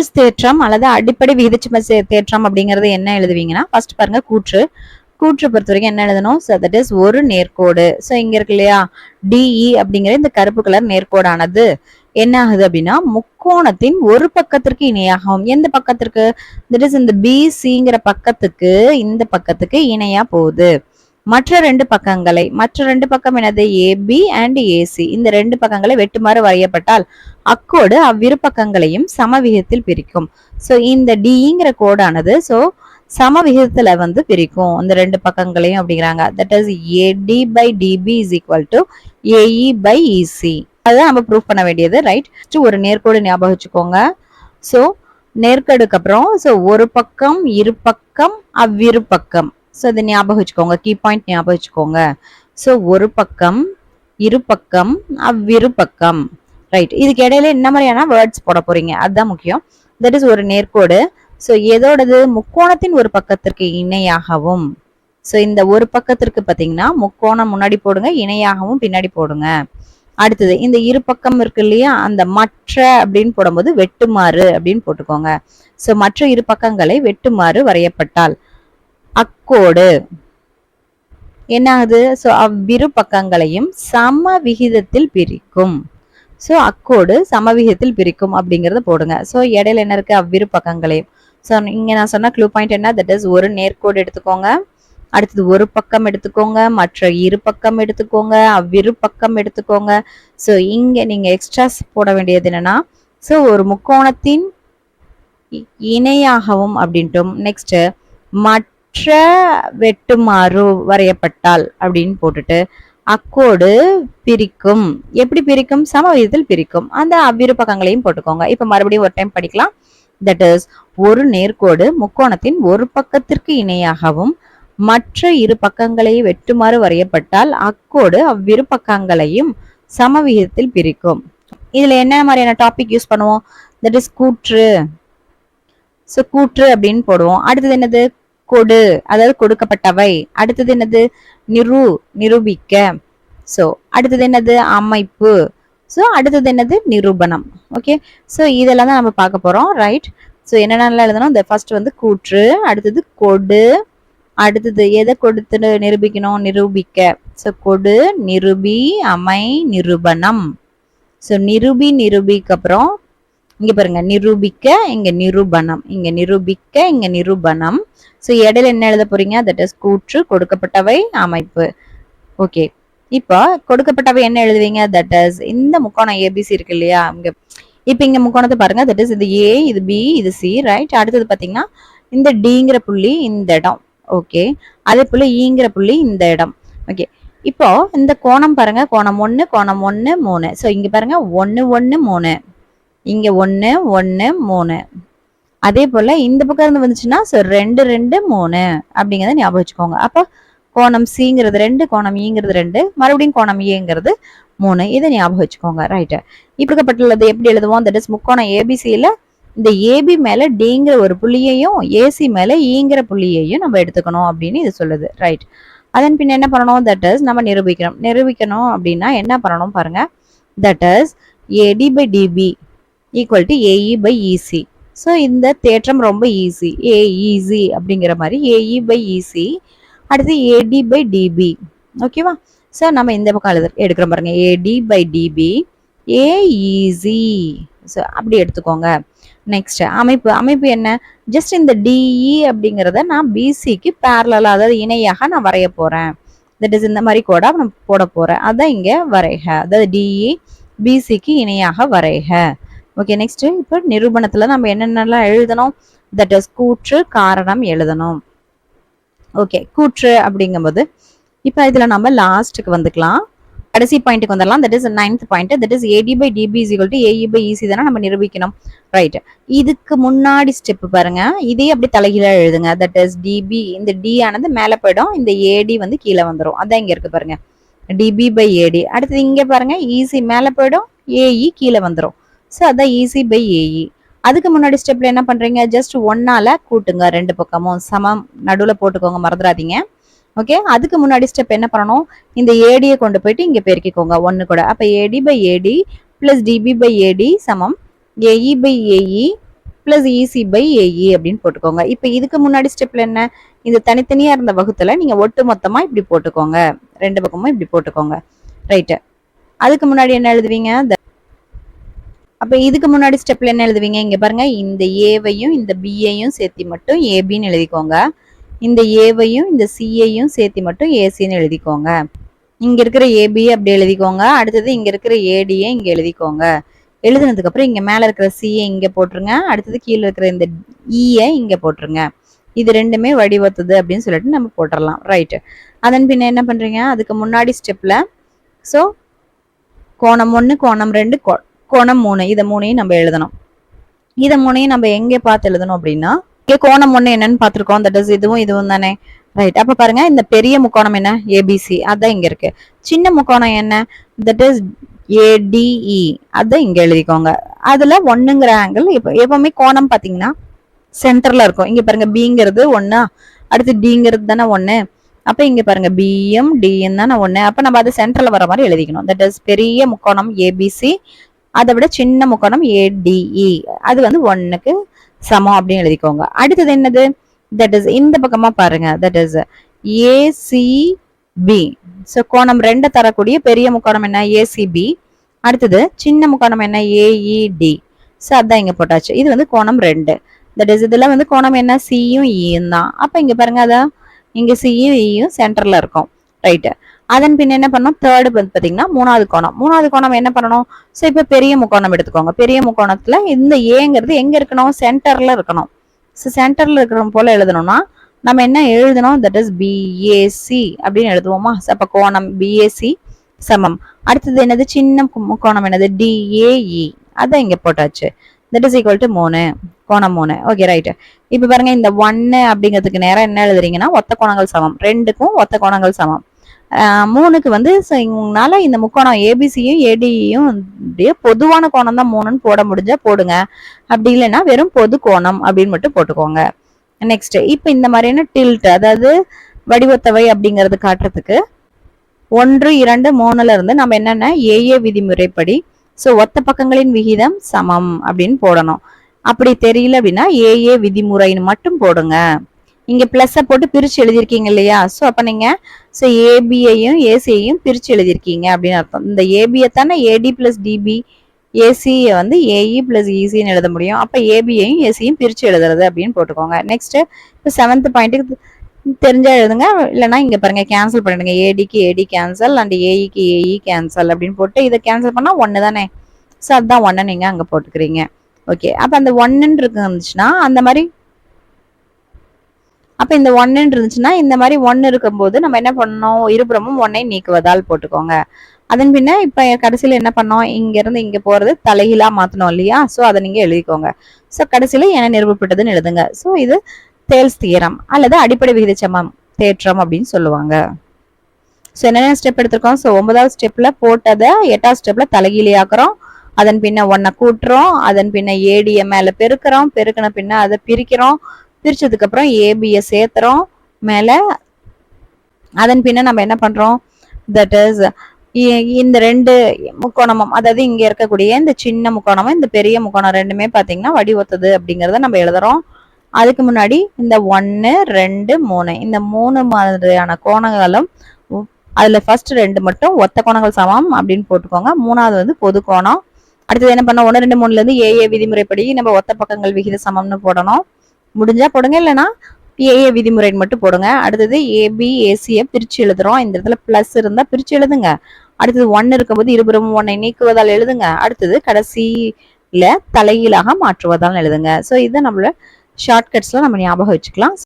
Miles தேற்றம் அல்லது அடிப்படை விகிதச்சும சே- தேற்றம் அப்படிங்கறது என்ன எழுதுவீங்கன்னா ஃபர்ஸ்ட் பாருங்க கூற்று. கூற்று பொறுத்த வரைக்கும் என்ன எழுதணும்? ஸோ தட் இஸ் ஒரு நேர்கோடு ஸோ இங்க இருக்கு இல்லையா? டிஇ அப்படிங்கிற இந்த கருப்பு கலர் நேர்கோடானது என்ன ஆகுது அப்படின்னா முக்கோணத்தின் ஒரு பக்கத்திற்கு இணையாகும் எந்த பக்கத்திற்கு? தட் இஸ் இந்த பிசிங்கிற பக்கத்துக்கு இந்த பக்கத்துக்கு இணையா போகுது. மற்ற ரெண்டு பக்கங்களை மற்ற ரெண்டு பக்கம் எனது ஏபி அண்ட் ஏசி இந்த ரெண்டு பக்கங்களை வெட்டுமாறு வரையப்பட்டால் அக்கோடு அவ்விரு பக்கங்களையும் சமவிகிதத்தில் பிரிக்கும். ஸோ இந்த டிங்கிற கோடானது ஸோ சமவிகிதத்துல வந்து பிரிக்கும். இந்த ரெண்டு பக்கங்களையும் அப்படிங்கிறாங்க. That is AD by DB is equal to AE by EC அதை நம்ம ப்ரூவ் பண்ண வேண்டியது ரைட் ஒரு நேர்கோடு ஞாபகம் வச்சுக்கோங்க. ஸோ நேர்கடுக்கு அப்புறம் ஸோ ஒரு பக்கம் இரு பக்கம் அவ்விரு பக்கம். ஸோ இதை ஞாபகம் வச்சுக்கோங்க. கீ பாயிண்ட் ஞாபகம் வச்சுக்கோங்க. ஸோ ஒரு பக்கம் இரு பக்கம் அவ்விரு பக்கம். ரைட் இதுக்கு இடையில என்ன மாதிரியான வேர்ட்ஸ் போட போறீங்க? அதுதான் முக்கியம். தட் இஸ் ஒரு நேர்கோடு. ஸோ எதோடது? முக்கோணத்தின் ஒரு பக்கத்திற்கு இணையாகவும். ஸோ இந்த ஒரு பக்கத்திற்கு பார்த்தீங்கன்னா முக்கோணம் முன்னாடி போடுங்க இணையாகவும் பின்னாடி போடுங்க. அடுத்தது இந்த இரு பக்கம் இருக்கு இல்லையா? அந்த மற்ற அப்படின்னு போடும்போது வெட்டுமாறு அப்படின்னு போட்டுக்கோங்க. ஸோ மற்ற இரு பக்கங்களை வெட்டுமாறு வரையப்பட்டால். அக்கோடு. என்ன ஆகுது ஸோ அவ்விரு பக்கங்களையும் சம விகிதத்தில் பிரிக்கும். ஸோ அக்கோடு சம விகிதத்தில் பிரிக்கும் அப்படிங்கறத போடுங்க. ஸோ இடையில என்ன இருக்கு? அவ்விரு பக்கங்களையும். ஸோ இங்க நான் சொன்ன க்ளூ பாயிண்ட் என்ன? தட் இஸ் ஒரு நேர்கோடு எடுத்துக்கோங்க. அடுத்தது ஒரு பக்கம் எடுத்துக்கோங்க. மற்ற இரு பக்கம் எடுத்துக்கோங்க. அவ்விரு பக்கம் எடுத்துக்கோங்க. ஸோ இங்க நீங்க எக்ஸ்ட்ராஸ் போட வேண்டியது என்னன்னா ஸோ ஒரு முக்கோணத்தின் இணையாகவும் அப்படின்ட்டும். நெக்ஸ்ட்டு மற்ற வெட்டுமாறு வரையப்பட்டால் அப்படின்னு போட்டுட்டு அக்கோடு பிரிக்கும். எப்படி பிரிக்கும்? சம விதத்தில் பிரிக்கும். அந்த அவ்விரு பக்கங்களையும் போட்டுக்கோங்க. இப்ப மறுபடியும் ஒரு டைம் படிக்கலாம். தட் இஸ் ஒரு நேர்கோடு முக்கோணத்தின் ஒரு பக்கத்திற்கு இணையாகவும் மற்ற இரு பக்கங்களை வெட்டுமாறு வரையப்பட்டால் அக்கோடு அவ்விரு பக்கங்களையும் சம விகிதத்தில் பிரிக்கும். இதுல என்ன மாதிரியான டாபிக் யூஸ் பண்ணுவோம்? தட் இஸ் கூற்று. ஸோ கூற்று அப்படின்னு போடுவோம். அடுத்தது என்னது? கொடு. அதாவது கொடுக்கப்பட்டவை. அடுத்தது என்னது? நிரு நிரூபிக்க. ஸோ அடுத்தது என்னது? அமைப்பு. ஸோ அடுத்தது என்னது? நிரூபணம். ஓகே ஸோ இதெல்லாம் தான் நம்ம பார்க்க போகிறோம் ரைட் ஸோ என்னென்னலாம் எழுதணும்? இந்த ஃபர்ஸ்ட் வந்து கூற்று அடுத்தது கொடு. அடுத்தது எதை கொடுத்து நிரூபிக்கணும்? நிரூபிக்க. ஸோ கொடு நிரூபி அமை நிரூபணம். ஸோ நிரூபி நிரூபிக்கு அப்புறம் இங்க பாருங்க நிரூபிக்க இங்க நிரூபணம். இங்க நிரூபிக்க இங்க நிரூபணம். ஸோ இடையில என்ன எழுத போறீங்க? தட் இஸ் கூற்று கொடுக்கப்பட்டவை அமைப்பு. ஓகே இப்போ கொடுக்கப்பட்டவை என்ன எழுதுவீங்க? தட் இஸ் இந்த முக்கோணம் ஏபிசி இருக்கு இல்லையா? இங்க இப்போ இங்க முக்கோணத்தை பாருங்க. தட் இஸ் இது ஏ இது பி இது சி ரைட் அடுத்தது பாத்தீங்கன்னா இந்த டிங்கிற புள்ளி இந்த இடம். ஓகே அதே போல ஈங்கிற புள்ளி இந்த இடம். ஓகே இப்போ இந்த கோணம் பாருங்க. கோணம் ஒன்று கோணம் ஒன்று மூணு. ஸோ இங்க பாருங்க. ஒன்று ஒன்று மூணு. இங்க ஒன்று ஒன்று மூணு. அதே போல இந்த பக்கம் இருந்து வந்துச்சுன்னா ஸோ ரெண்டு ரெண்டு மூணு அப்படிங்கிறத ஞாபகம் வச்சுக்கோங்க. அப்போ கோணம் சிங்கிறது ரெண்டு கோணம் e ஈங்கிறது ரெண்டு மறுபடியும் கோணம் e ஏங்கிறது மூணு. இதை ஞாபகம் வச்சுக்கோங்க. ரைட்டு இப்படிக்கப்பட்டுள்ளது எப்படி எழுதுவோம்? தட் இஸ் முக்கோணம் ஏபிசியில இந்த ஏபி மேல டிங்கிற ஒரு புள்ளியையும் ஏசி மேல e ஈங்கிற புள்ளியையும் நம்ம எடுத்துக்கணும் அப்படின்னு இது சொல்லுது. ரைட் அதன் பின் என்ன பண்ணணும்? தட் இஸ் நம்ம நிரூபிக்கணும். நிரூபிக்கணும் அப்படின்னா என்ன பண்ணணும் பாருங்க? That is AD by DB equal to AE by EC so இந்த தேற்றம் ரொம்ப ஈஸி ஏஇசி அப்படிங்கிற மாதிரி ஏஇ பை இசி அடுத்து ஏடி பை டிபி ஓகேவா ஸோ நம்ம இந்த பக்கம் எழுது எடுக்கிறோம் பாருங்க. AD by DB AEC so அப்படி எடுத்துக்கோங்க. நெக்ஸ்ட் அமைப்பு. அமைப்பு என்ன? ஜஸ்ட் இந்த டிஇ அப்படிங்கிறத நான் பிசிக்கு பேரலாக அதாவது இணையாக நான் வரைய போகிறேன் தட் இஸ் இந்த மாதிரி கூட நான் போட போகிறேன் அதான் இங்கே வரைக. அதாவது டிஇ பிசிக்கு இணையாக வரைக. ஓகே நெக்ஸ்ட் இப்போ நிரூபணத்தில் நம்ம என்னென்னலாம் எழுதணும்? தட் இஸ் கூற்று காரணம் எழுதணும். ஓகே கூற்று அப்படிங்கும்போது இப்போ இதில் நம்ம லாஸ்ட்டுக்கு வந்துக்கலாம். கடைசி பாயிண்ட்டுக்கு வந்துடலாம். That is ninth point that is AD by DB is equal to AE by EC தானே நம்ம நிரூபிக்கணும். ரைட் இதுக்கு முன்னாடி ஸ்டெப் பாருங்க. இதே அப்படி தலைகீழாக எழுதுங்க. தட் இஸ் டிபி இந்த டி ஆனது மேலே போயிடும். இந்த ஏடி வந்து கீழே வந்துடும் அதான் இங்கே இருக்கு பாருங்க. டிபி பை ஏடி அடுத்தது இங்கே பாருங்க. ஈசி மேலே போயிடும். ஏஇ கீழே வந்துடும் ஸோ அதான் ஈஸி பை ஏஇ அதுக்கு முன்னாடி ஸ்டெப்ல என்ன பண்றீங்க? ஜஸ்ட் ஒன்னால கூட்டுங்க ரெண்டு பக்கமும். சமம். நடுவுல போட்டுக்கோங்க மறந்துடாதீங்க. ஓகே அதுக்கு முன்னாடி ஸ்டெப் என்ன பண்ணணும்? இந்த ஏடியை கொண்டு போயிட்டு இங்க பெருக்கிக்கோங்க ஒன்னு கூட. அப்ப AD by AD plus DB by AD சமம். AE by AE plus EC by AE அப்படின்னு போட்டுக்கோங்க. இப்போ இதுக்கு முன்னாடி ஸ்டெப்ல என்ன? இந்த தனித்தனியா இருந்த வகுத்துல நீங்க ஒட்டு மொத்தமா இப்படி போட்டுக்கோங்க. ரெண்டு பக்கமும் இப்படி போட்டுக்கோங்க. ரைட்டு அதுக்கு முன்னாடி என்ன எழுதுவீங்க? அப்போ இதுக்கு முன்னாடி ஸ்டெப்பில் என்ன எழுதுவீங்க? இங்கே பாருங்க இந்த ஏவையும் இந்த பிஏயும் சேர்த்தி மட்டும் ஏபின்னு எழுதிக்கோங்க. இந்த ஏவையும் இந்த சியையும் சேர்த்தி மட்டும் ஏசின்னு எழுதிக்கோங்க. இங்கே இருக்கிற ஏபி அப்படி எழுதிக்கோங்க. அடுத்தது இங்கே இருக்கிற ஏடியை இங்கே எழுதிக்கோங்க. எழுதுனதுக்கப்புறம் இங்கே மேலே இருக்கிற சியை இங்கே போட்டுருங்க. அடுத்தது கீழே இருக்கிற இந்த e இயை இங்கே போட்டுருங்க. இது ரெண்டுமே வடிவத்துது அப்படின்னு சொல்லிட்டு நம்ம போட்டுடலாம் ரைட்டு அதன் பின்ன என்ன பண்ணுறீங்க அதுக்கு முன்னாடி ஸ்டெப்பில் ஸோ கோணம் ஒன்று கோணம் ரெண்டு கோ- கோணம் மூணு. இதை மூணையும் நம்ம எழுதணும். இதை மூணையும் நம்ம எங்கே பார்த்து எழுதணும் அப்படின்னா இங்கே கோணம் ஒன்று என்னன்னு பார்த்துருக்கோம். தட் இஸ் இதுவும் இதுவும் தானே. ரைட் அப்போ பாருங்க இந்த பெரிய முக்கோணம் என்ன? ஏபிசி அதான் இங்க இருக்கு. சின்ன முக்கோணம் என்ன? தட் இஸ் ஏடிஇ அதான் இங்க எழுதிக்கோங்க. அதுல ஒன்றுங்கிற ஆங்கிள் இப்போ எப்பவுமே கோணம் பாத்தீங்கன்னா சென்டரில் இருக்கும். இங்க பாருங்க பிங்கிறது ஒண்ணா அடுத்து டிங்கிறது தானே ஒன்று அப்ப இங்க பாருங்க பிஎம் டிஎம் தானே ஒன்று அப்ப நம்ம அது சென்டரில் வர மாதிரி எழுதிக்கணும். தட் இஸ் பெரிய முக்கோணம் ஏபிசி அதை விட சின்ன முக்கோணம் ஏடிஇ e. அது வந்து ஒன்னுக்கு சமம் அப்படின்னு எழுதிக்கோங்க. அடுத்தது என்னது? தட் இஸ் இந்த பக்கமா பாருங்க. தட் இஸ் ஏசிபி ஸோ கோணம் ரெண்டு தரக்கூடிய பெரிய முக்கோணம் என்ன? ஏசிபி அடுத்தது சின்ன முக்கோணம் என்ன? ஏஇடி ஸோ e, அதான் இங்க போட்டாச்சு. இது வந்து கோணம் ரெண்டு. தட் இஸ் இதுல வந்து கோணம் என்ன? சியும் ஈயும் e தான். அப்ப இங்க பாருங்க அதான் இங்க சியும் ஈயும் சென்டர்ல இருக்கும். ரைட்டு அதன் பின் என்ன பண்ணோம் தேர்டு வந்து மூணாவது கோணம். மூணாவது கோணம் என்ன பண்ணணும்? ஸோ இப்போ பெரிய முக்கோணம் எடுத்துக்கோங்க. பெரிய முக்கோணத்தில் இந்த ஏங்கிறது எங்கே இருக்கணும்? சென்டரில் இருக்கணும். ஸோ சென்டரில் இருக்கிற போல் எழுதணும்னா நம்ம என்ன எழுதணும்? தட் இஸ் பிஏசி அப்படின்னு எழுதுவோமா? So, அப்ப கோணம் பிஏசி சமம். அடுத்தது என்னது? சின்ன முக்கோணம் என்னது? டிஏஇ அதான் இங்கே போட்டாச்சு. தட் இஸ் ஈக்குவல் டு மூணு. கோணம் மூணு. ஓகே ரைட்டு இப்போ பாருங்க இந்த ஒன்று அப்படிங்கிறதுக்கு நேரம் என்ன எழுதுறீங்கன்னா ஒத்த கோணங்கள் சமம். ரெண்டுக்கும் ஒத்த கோணங்கள் சமம். மூணுக்கு வந்து உங்களால இந்த முக்கோணம் ஏபிசியும் ஏடியும் அப்படியே பொதுவான கோணம் தான் மூணுன்னு போட முடிஞ்சா போடுங்க. அப்படி இல்லைன்னா வெறும் பொது கோணம் அப்படின்னு மட்டும் போட்டுக்கோங்க. நெக்ஸ்ட் இப்போ இந்த மாதிரியான டில்ட் அதாவது வடிவத்தவை அப்படிங்கறது காட்டுறதுக்கு ஒன்று இரண்டு மூணுல இருந்து நம்ம என்னென்ன? ஏஏ விதிமுறைப்படி. ஸோ ஒத்த பக்கங்களின் விகிதம் சமம் அப்படின்னு போடணும். அப்படி தெரியல அப்படின்னா ஏஏ விதிமுறைன்னு மட்டும் போடுங்க. இங்க ப்ளஸ்ஸை போட்டு பிரிச்சு எழுதியிருக்கீங்க இல்லையா? ஸோ அப்ப நீங்க ஸோ ஏபியையும் ஏசியையும் பிரிச்சு எழுதியிருக்கீங்க அப்படின்னு அர்த்தம். இந்த ஏபியை தானே ஏடி பிளஸ் டிபி ஏசியை வந்து ஏஇ பிளஸ் இசின்னு எழுத முடியும். அப்ப ஏபியையும் ஏசியும் பிரிச்சு எழுதுறது அப்படின்னு போட்டுக்கோங்க. நெக்ஸ்ட் இப்போ செவன்த் பாயிண்ட்டுக்கு தெரிஞ்சா எழுதுங்க. இல்லைன்னா இங்க பாருங்க கேன்சல் பண்ணிடுங்க. ஏடிக்கு ஏடி கேன்சல் அண்ட் ஏஇக்கு ஏஇ கேன்சல் அப்படின்னு போட்டு இதை கேன்சல் பண்ணா ஒன்று தானே? ஸோ அதுதான் ஒன்று நீங்க அங்க போட்டுக்கிறீங்க. ஓகே அப்ப அந்த ஒன்னுன்னு இருந்துச்சுன்னா அந்த மாதிரி அப்போ இந்த ஒன்றுன்னு இருந்துச்சுன்னா இந்த மாதிரி ஒன்னு இருக்கும்போது நம்ம என்ன பண்ணோம் இருபுறமும் ஒன்னை நீக்குவதால் போட்டுக்கோங்க. அதன் பின்ன இப்போ கடைசியில என்ன பண்ணோம்? இங்கேருந்து இங்கே இங்க போறது தலைகீழா மாத்தணும் இல்லையா? ஸோ அதை நீங்க எழுதிக்கோங்க. சோ கடைசியில என்ன நிறுவப்பட்டதுன்னு எழுதுங்க. சோ இது தேல்ஸ் தீரம் அல்லது அடிப்படை விகிதச்சமம் தேற்றம் அப்படின்னு சொல்லுவாங்க. ஸோ என்னென்ன ஸ்டெப் எடுத்திருக்கோம்? ஸோ ஒன்பதாவது ஸ்டெப்ல போட்டதை எட்டாவது ஸ்டெப்ல தலைகீழியாக்குறோம் அதன் பின்ன ஒன்றை கூட்டுறோம். அதன் பின்ன ஏடிய மேல பெருக்கிறோம். பெருக்கின பின்ன அதை பிரிக்கிறோம். பிரிச்சதுக்கு அப்புறம் ஏபியை சேர்த்துறோம். மேல அதன் பின்ன நம்ம என்ன பண்றோம்? தட் இஸ் இந்த ரெண்டு முக்கோணமும் அதாவது இங்க இருக்கக்கூடிய இந்த சின்ன முக்கோணமும் இந்த பெரிய முக்கோணம் ரெண்டுமே பாத்தீங்கன்னா வடிவத்தது அப்படிங்கறத நம்ம எழுதுறோம். அதுக்கு முன்னாடி இந்த ஒன்னு ரெண்டு மூணு. இந்த மூணு மாதிரியான கோணங்களும் அதுல ஃபர்ஸ்ட் ரெண்டு மட்டும் ஒத்த கோணங்கள் சமம் அப்படின்னு போட்டுக்கோங்க. மூணாவது வந்து பொது கோணம். அடுத்தது என்ன பண்ண ஒன்று ரெண்டு மூணுல இருந்து ஏஏ விதிமுறைப்படி நம்ம ஒத்த பக்கங்கள் விகித சமம்னு போடணும். முடிஞ்சா போடுங்க இல்லைன்னா ஏஏ விதிமுறைன்னு மட்டும் போடுங்க. அடுத்தது ஏபி ஏசியை பிரிச்சு எழுதுறோம். இந்த இடத்துல பிளஸ் இருந்தா பிரிச்சு எழுதுங்க. அடுத்தது ஒன்னு இருக்கும்போது இருபுறமும் ஒன்னை நீக்குவதால் எழுதுங்க. அடுத்தது கடைசியில தலைகீழாக மாற்றுவதால் எழுதுங்க. ஸோ இதை நம்மள ஷார்ட்கட்ஸ்ல நம்ம ஞாபகம் வச்சுக்கலாம்.